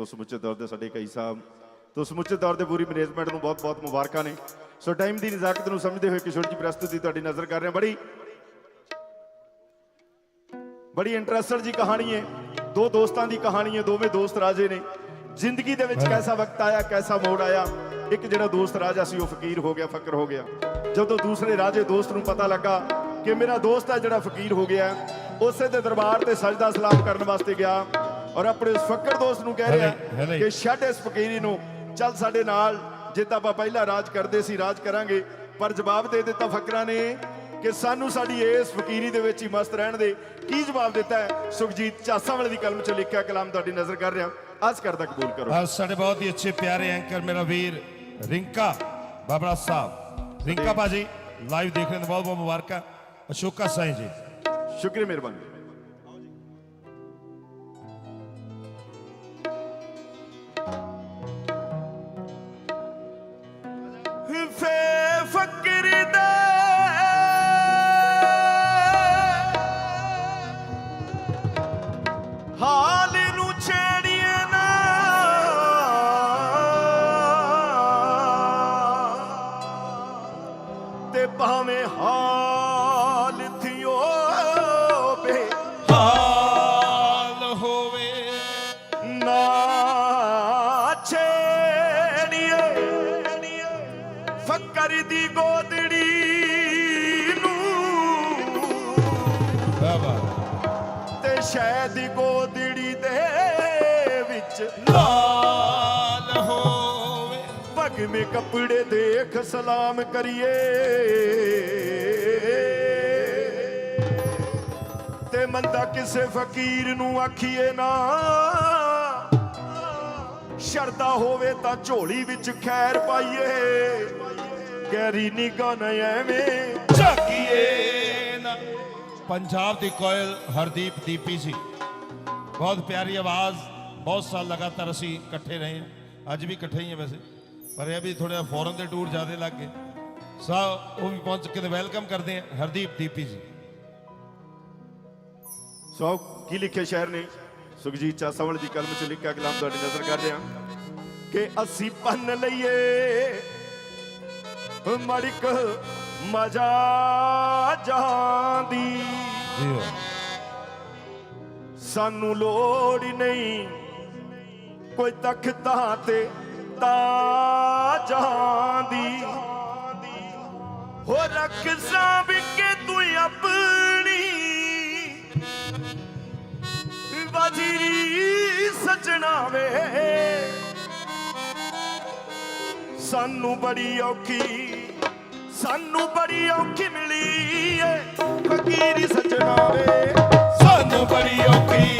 ਤੋਂ ਸਮੁੱਚੇ ਤੌਰ ਤੇ ਸਾਡੇ ਕਈ ਸਾਹਿਬ ਤੋਂ ਸਮੁੱਚੇ ਤੌਰ ਤੇ ਪੂਰੀ ਮੈਨੇਜਮੈਂਟ ਨੂੰ ਬਹੁਤ-ਬਹੁਤ ਮੁਬਾਰਕਾਂ ਨੇ। ਸੋ ਟਾਈਮ ਦੀ ਨਜ਼ਾਕਤ ਨੂੰ ਸਮਝਦੇ ਹੋਏ ਛੋਟੀ ਜਿਹੀ ਪ੍ਰਸਤੁਤੀ ਤੁਹਾਡੀ ਨਜ਼ਰ ਕਰ ਰਹੇ ਹਾਂ। ਬੜੀ ਬੜੀ ਇੰਟਰਸਟਡ ਜੀ ਕਹਾਣੀ ਹੈ। ਦੋ ਦੋਸਤਾਂ ਦੀ ਕਹਾਣੀ ਹੈ ਦੋਵੇਂ ਦੋਸਤ ਰਾਜੇ ਨੇ। ਜ਼ਿੰਦਗੀ ਦੇ ਵਿੱਚ ਕੈਸਾ ਵਕਤ ਆਇਆ ਕੈਸਾ ਮੋੜ ਆਇਆ? ਇੱਕ ਜਿਹੜਾ ਦੋਸਤ ਰਾਜਾ ਸੀ ਉਹ ਫਕੀਰ ਹੋ ਗਿਆ ਫਕਰ ਹੋ ਗਿਆ। ਜਦੋਂ ਦੂਸਰੇ ਰਾਜੇ ਦੋਸਤ ਨੂੰ ਪਤਾ ਲੱਗਾ ਕਿ ਮੇਰਾ ਦੋਸਤ ਹੈ ਜਿਹੜਾ ਫਕੀਰ ਹੋ ਗਿਆ ਉਸੇ ਦੇ ਦਰਬਾਰ ਤੇ ਸਜਦਾ ਸਲਾਮ ਕਰਨ ਵਾਸਤੇ ਗਿਆ। ਔਰ ਆਪਣੇ ਉਸ ਫਕਰ ਦੋਸਤ ਨੂੰ ਕਹਿ ਰਿਹਾ। ਕਿ ਛੱਡ ਇਸ ਫਕੀਰੀ ਨੂੰ। ਚੱਲ ਸਾਡੇ ਨਾਲ ਜਿੱਦਾਂ ਆਪਾਂ ਪਹਿਲਾਂ ਰਾਜ ਕਰਦੇ ਸੀ ਰਾਜ ਕਰਾਂਗੇ। ਪਰ ਜਵਾਬ ਦੇ ਦਿੱਤਾ ਫਕਰਾਂ ਨੇ ਕਿ ਸਾਨੂੰ ਸਾਡੀ ਇਸ ਫਕੀਰੀ ਦੇ ਵਿੱਚ ਹੀ ਮਸਤ ਰਹਿਣ ਦੇ। ਕੀ ਜਵਾਬ ਦਿੱਤਾ ਹੈ? ਸੁਖਜੀਤ ਚਾਸਾ ਵਾਲੇ ਦੀ ਕਲਮ ਚੋਂ ਲਿਖਿਆ ਕਲਾਮ ਤੁਹਾਡੀ ਨਜ਼ਰ ਕਰ ਰਿਹਾ। ਅੱਜ ਕਰਦਾ ਕਬੂਲ ਕਰੋ। ਅੱਜ ਸਾਡੇ ਬਹੁਤ ਹੀ ਅੱਛੇ ਪਿਆਰੇ ਐਂਕਰ ਮੇਰਾ ਵੀਰ ਰਿੰਕਾ ਬਾਬਰਾ ਸਾਹਿਬ। ਰਿੰਕਾ ਬਾਜੀ ਲਾਈਵ ਦੇਖ ਰਹੇ ਨੇ ਬਹੁਤ ਬਹੁਤ ਮੁਬਾਰਕਾਂ। ਅਸ਼ੋਕਾ ਸਾਈਂ ਜੀ। ਸ਼ੁਕਰੀਆ ਮਿਹਰਬਾਨੀ। ਤੇ ਭਾਵੇਂ ਹਾਲ ਭਗਵੇਂ ਕੱਪੜੇ ਦੇਖ ਸਲਾਮ ਕਰੀਏ? ਤੇ ਮੰਦਾ ਕਿਸੇ ਫਕੀਰ ਨੂੰ ਆਖੀਏ ਨਾ। ਸ਼ਰਦਾ ਹੋਵੇ ਤਾਂ ਝੋਲੀ ਵਿੱਚ ਖੈਰ ਪਾਈਏ। ਗੈਰੀ ਨਿਗਾਹ ਨਾ ਐਵੇਂ ਝਾਕੀਏ ਨਾ। ਪੰਜਾਬ ਦੀ ਕੋਇਲ ਹਰਦੀਪ ਦੀਪੀ ਸੀ ਬਹੁਤ ਪਿਆਰੀ ਆਵਾਜ਼, ਬਹੁਤ ਸਾਲ ਲਗਾਤਾਰ ਅਸੀਂ ਇਕੱਠੇ ਰਹੇ ਹਾਂ, ਅੱਜ ਵੀ ਇਕੱਠੇ ਹੀ ਹਾਂ ਵੈਸੇ। ਪਰ ਇਹ ਵੀ ਥੋੜਾ ਫੋਰਨ ਦੇ ਟੂਰ ਜ਼ਿਆਦੇ ਲੱਗ ਗਏ। ਸੋ ਉਹ ਵੀ ਪਹੁੰਚ ਕੇ ਵੈਲਕਮ ਕਰਦੇ ਹਾਂ ਹਰਦੀਪ ਦੀਪੀ ਜੀ। ਸੋ ਕੀ ਲਿਖਿਆ ਸ਼ਾਇਰ ਨੇ? ਸੁਖਜੀਤ ਚਾਸਾਵਲ ਦੀ ਕਲਮ ਚ ਲਿਖਿਆ ਕਲਾਮ ਤੁਹਾਡੀ ਨਜ਼ਰ ਕਰਦੇ ਹਾਂ। ਕਿ ਅਸੀਂ ਪੰਨ ਲਈਏ ਮੜਕ ਮਜਾ ਜਾਂਦੀ। ਜੀ ਸਾਨੂੰ ਲੋੜ ਨਹੀਂ ਕੋਈ ਤਖਤਾਂ ਤੇ ਤਾਜਾਂ ਦੀ ਹੋ ਰੱਖ ਸਾਂਭ ਕੇ ਤੂੰ ਆਪਣੀ। ਵਜ਼ੀਰੀ ਸਜਣਾ ਵੇ। ਸਾਨੂੰ ਬੜੀ ਔਖੀ, ਸਾਨੂੰ ਬੜੀ ਔਖੀ ਮਿਲੀ ਏ। ਫਕੀਰੀ ਸਜਣਾ ਵੇ। ਸਾਨੂੰ ਬੜੀ ਔਖੀ।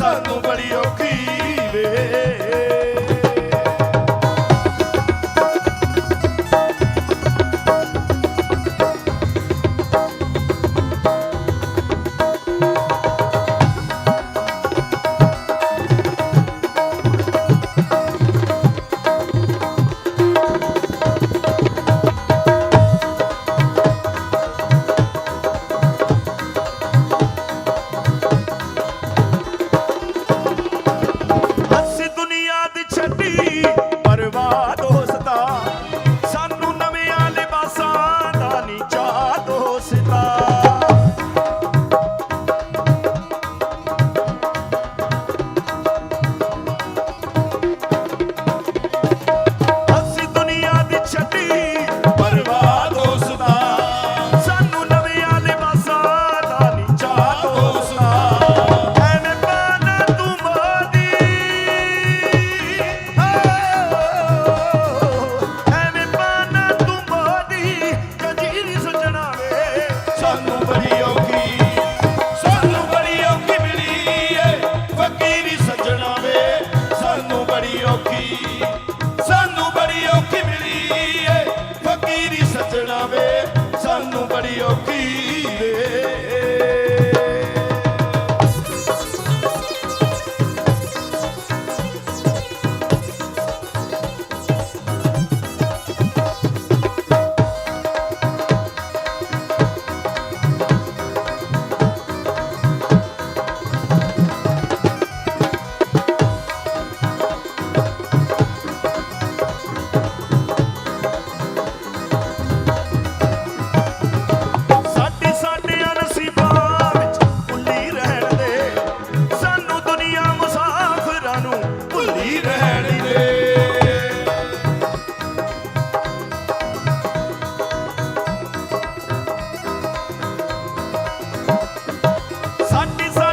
ਸਾਨੂੰ ਬੜੀ ਔਖੀ ਵੇ। One. desire.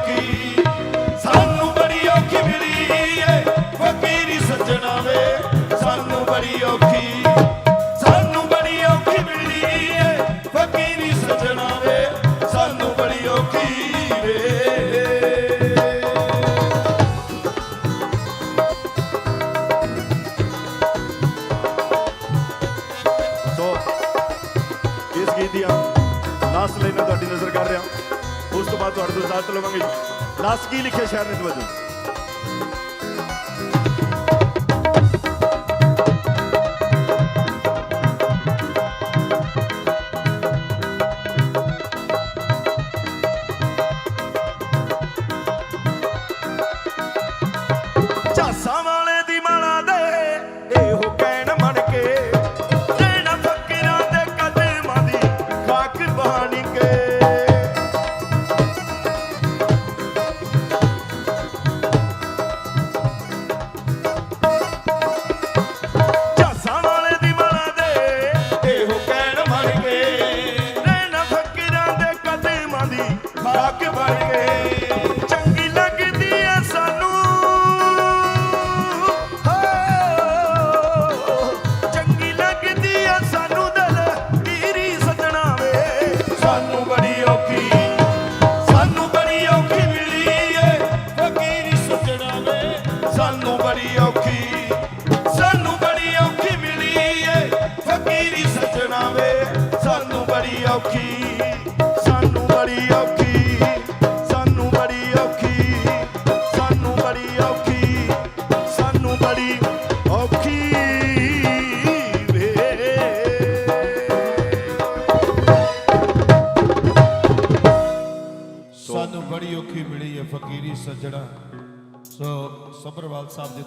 ਔਖੀ। ਸਾਨੂੰ ਬੜੀ ਔਖੀ ਮਿਲੀ ਏ, ਫਕੀਰੀ ਸਜਣਾ ਵੇ ਸਾਨੂੰ ਬੜੀ ਔਖੀ, ਸਾਨੂੰ ਬੜੀ ਔਖੀ ਮਿਲੀ ਏ, ਫਕੀਰੀ ਸਜਣਾ ਵੇ ਸਾਨੂੰ ਬੜੀ ਔਖੀ ਵੇ। ਸੋ, ਇਸ ਗੀਤ ਦੀਆਂ ਲਾਸਟ ਲਾਈਨਾਂ ਤੁਹਾਡੀ ਨਜ਼ਰ ਕਰ ਰਿਹਾ ਉਸ ਤੋਂ ਬਾਅਦ ਤੁਹਾਡੇ ਤੋਂ ਇਜਾਜ਼ਤ ਲਵਾਂਗੇ ਲਾਸਟ ਕੀ ਲਿਖਿਆ ਸ਼ਾਇਰ ਨੇ ਤਵੱਜੋ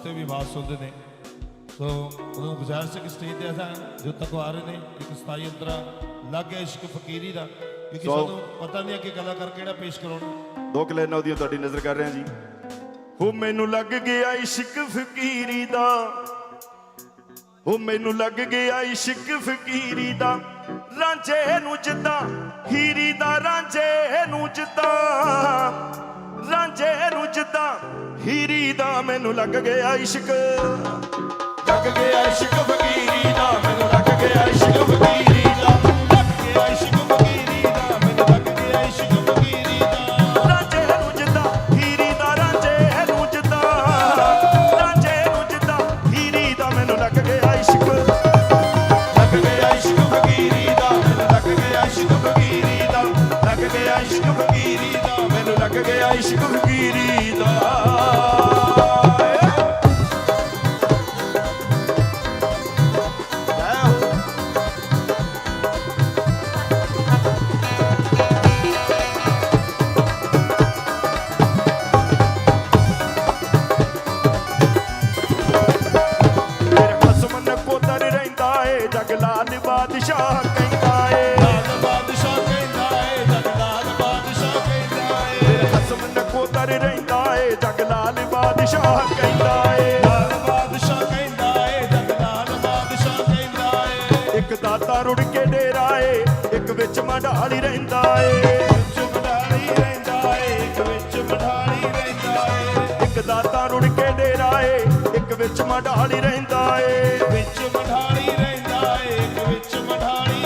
ਜਿੱਥੇ ਵੀ ਆਵਾਜ਼ ਸੁਣਦੇ ਨੇ। ਸੋ ਉਹਨੂੰ ਗੁਜ਼ਾਰਿਸ਼ ਹੈ ਕਿ ਸਟੇਜ ਤੇ ਆਸਾਂ ਜੋ ਤੱਕ ਆ ਰਹੇ ਨੇ ਇੱਕ ਸਤਾਈ ਅੰਤਰਾ ਲੱਗ ਗਿਆ ਇਸ਼ਕ ਫਕੀਰੀ ਦਾ ਕਿਉਂਕਿ ਸੋ- ਸਾਨੂੰ ਪਤਾ ਨਹੀਂ ਹੈ ਕਿ ਕਲਾਕਾਰ ਕਿਹੜਾ ਪੇਸ਼ ਕਰਾਉਣਾ। ਦੋ ਕਲੈਨਾਂ ਉਹਦੀਆਂ ਤੁਹਾਡੀ ਨਜ਼ਰ ਕਰ ਰਿਹਾ ਜੀ। ਹੋ ਮੈਨੂੰ ਲੱਗ ਗਿਆ ਇਸ਼ਕ ਫਕੀਰੀ ਦਾ। ਹੋ ਮੈਨੂੰ ਲੱਗ ਗਿਆ ਇਸ਼ਕ ਫਕੀਰੀ ਦਾ। ਰਾਂਝੇ ਨੂੰ ਜਿੱਦਾਂ ਹੀਰੀ ਦਾ ਰਾਂਝੇ ਨੂੰ ਜਿੱਦਾਂ ਰਾਂਝੇ ਨੂੰ ਜਿੱਦਾਂ ਹੀਰੀ ਦਾ ਮੈਨੂੰ ਲੱਗ ਗਿਆ ਇਸ਼ਕ। ਲੱਗ ਗਿਆ ਇਸ਼ਕ ਉਤਰ ਰਹਿੰਦਾ ਏ ਜਗ ਬਾਦਸ਼ਾਹ ਕਹਿੰਦਾ ਇੱਕ ਦਾਤਾ ਰੁੜ ਕੇ ਡੇਰਾ ਏ ਇੱਕ ਵਿੱਚ ਮਢਾਲੀ ਰਹਿੰਦਾ ਏ। ਵਿੱਚ ਮਢਾਲੀ ਰਹਿੰਦਾ ਏ ਇੱਕ ਵਿੱਚ ਮਢਾਲੀ ਰਹਿੰਦਾ ਏ। ਇੱਕ ਦਾਤਾ ਰੁੜ ਕੇ ਡੇਰਾ ਏ ਇੱਕ ਵਿੱਚ ਮਢਾਲੀ ਰਹਿੰਦਾ ਏ। ਵਿੱਚ ਮਢਾਲੀ ਰਹਿੰਦਾ ਏ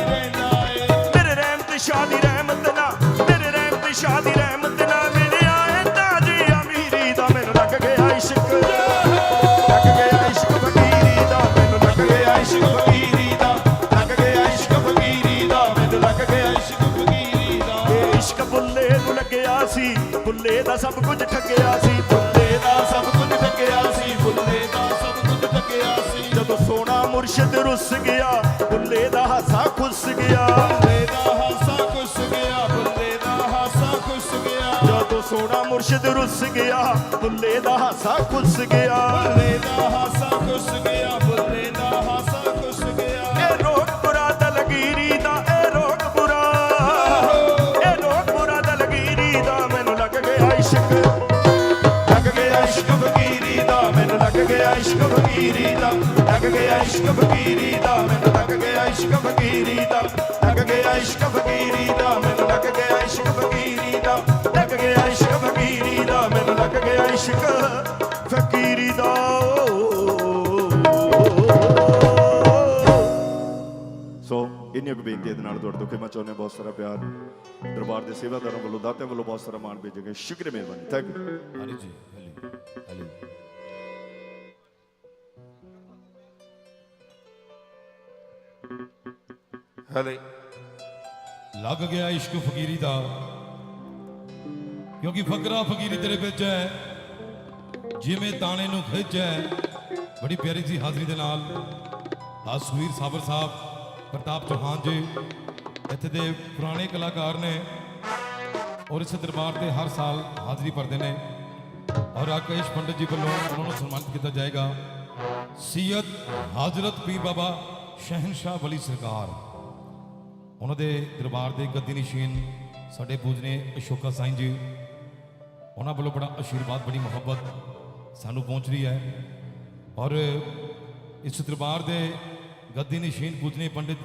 ਰਹਿੰਦਾ ਏ। ਤੇਰੇ ਰਹਿਮਤ ਸ਼ਾਦੀ ਰਹਿਮਤ ਨਾ ਤੇਰੇ ਰਹਿਮਤ ਸ਼ਾਦੀ ਬੁੱਲੇ ਦਾ ਸਭ ਕੁਝ ਠੱਗਿਆ ਸੀ ਬੁੱਲੇ ਦਾ ਸਭ ਕੁਝ ਠੱਗਿਆ ਸੀ ਬੁੱਲੇ ਦਾ ਸਭ ਕੁਝ ਟਕਿਆ ਸੀ। ਜਦੋਂ ਸੋਨਾ ਮੁਰਸ਼ਿਦ ਰੁੱਸ ਗਿਆ ਬੁੱਲੇ ਦਾ ਹਾਸਾ ਖੁੱਸ ਗਿਆ। ਬੁੱਲੇ ਦਾ ਹਾਸਾ ਖੁੱਸ ਗਿਆ ਬੁੱਲੇ ਦਾ ਹਾਸਾ ਖੁੱਸ ਗਿਆ। ਜਦੋਂ ਸੋਨਾ ਮੁਰਸ਼ਿਦ ਰੁੱਸ ਗਿਆ ਬੁੱਲੇ ਦਾ ਹਾਸਾ ਖੁੱਸ ਗਿਆ। ਬੁੱਲੇ ਦਾ ਹਾਸਾ ਖੁੱਸ ਗਿਆ ਫਕੀਰੀ ਦਾ, ਲੱਗ ਗਿਆ ਇਸ਼ਕ ਫਕੀਰੀ ਦਾ, ਮੈਨੂੰ ਲੱਗ ਗਿਆ ਇਸ਼ਕ ਫਕੀਰੀ ਦਾ, ਲੱਗ ਗਿਆ ਇਸ਼ਕ ਫਕੀਰੀ ਦਾ, ਮੈਨੂੰ ਲੱਗ ਗਿਆ ਇਸ਼ਕ ਫਕੀਰੀ ਦਾ, ਲੱਗ ਗਿਆ ਇਸ਼ਕ ਫਕੀਰੀ ਦਾ, ਮੈਨੂੰ ਲੱਗ ਗਿਆ ਇਸ਼ਕ ਫਕੀਰੀ ਦਾ ਸੋ, ਇੰਨੀ ਕੁ ਬੇਨਤੀ ਦੇ ਨਾਲ ਤੁਹਾਡੇ ਤੋਂ ਖਿਮਾ ਚਾਹੁੰਦੇ ਹਾਂ ਬਹੁਤ ਸਾਰਾ ਪਿਆਰ ਦਰਬਾਰ ਦੇ ਸੇਵਾਦਾਰਾਂ ਵੱਲੋਂ, ਦਾਤਿਆਂ ਵੱਲੋਂ ਬਹੁਤ ਸਾਰਾ ਮਾਣ ਭੇਜੇ ਗਏ ਸ਼ੁਕਰੀਆ ਮਿਹਰਬਾਨੀ। ਥੈਂਕ ਯੂ ਹਰੀ ਜੀ, ਹਲੀ ਹਲੀ। ਹਲੇ ਲੱਗ ਗਿਆ ਇਸ਼ਕ ਫਕੀਰੀ ਦਾ। ਕਿਉਂਕਿ ਫਕਰਾ ਫਕੀਰੀ ਤੇਰੇ ਵਿੱਚ ਹੈ। ਜਿਵੇਂ ਤਾਣੇ ਨੂੰ ਖਿੱਚ ਹੈ। ਬੜੀ ਪਿਆਰੀ ਸੀ ਹਾਜ਼ਰੀ ਦੇ ਨਾਲ। ਹਸਵੀਰ ਸਾਬਰ ਸਾਹਿਬ, ਪ੍ਰਤਾਪ ਚੌਹਾਨ ਜੀ, ਇੱਥੇ ਦੇ ਪੁਰਾਣੇ ਕਲਾਕਾਰ ਨੇ। ਔਰ ਇਸ ਦਰਬਾਰ ਤੇ ਹਰ ਸਾਲ ਹਾਜ਼ਰੀ ਭਰਦੇ ਨੇ। ਔਰ ਆਕੇਸ਼ ਪੰਡਤ ਜੀ ਵੱਲੋਂ ਉਹਨਾਂ ਨੂੰ ਸਨਮਾਨਿਤ ਕੀਤਾ ਜਾਏਗਾ। ਸੀਅਤ ਹਾਜ਼ਰਤ ਪੀਰ ਬਾਬਾ ਸ਼ਹਿਨशाह ਵਲੀ ਸਰਕਾਰ। ਉਹਨਾਂ ਦੇ ਦਰਬਾਰ ਦੇ ਗੱਦੀ ਨਿਸ਼ੀਨ ਸਾਡੇ ਪੂਜਨੇ ਅਸ਼ੋਕਾ ਸਾਈਂ ਜੀ, ਉਹਨਾਂ ਵੱਲੋਂ ਬੜਾ ਆਸ਼ੀਰਵਾਦ ਬੜੀ ਮੁਹੱਬਤ ਸਾਨੂੰ ਪਹੁੰਚ ਰਹੀ ਹੈ। ਔਰ ਇਸ ਦਰਬਾਰ ਦੇ ਗੱਦੀ ਨਿਸ਼ੀਨ ਪੂਜਨੇ ਪੰਡਿਤ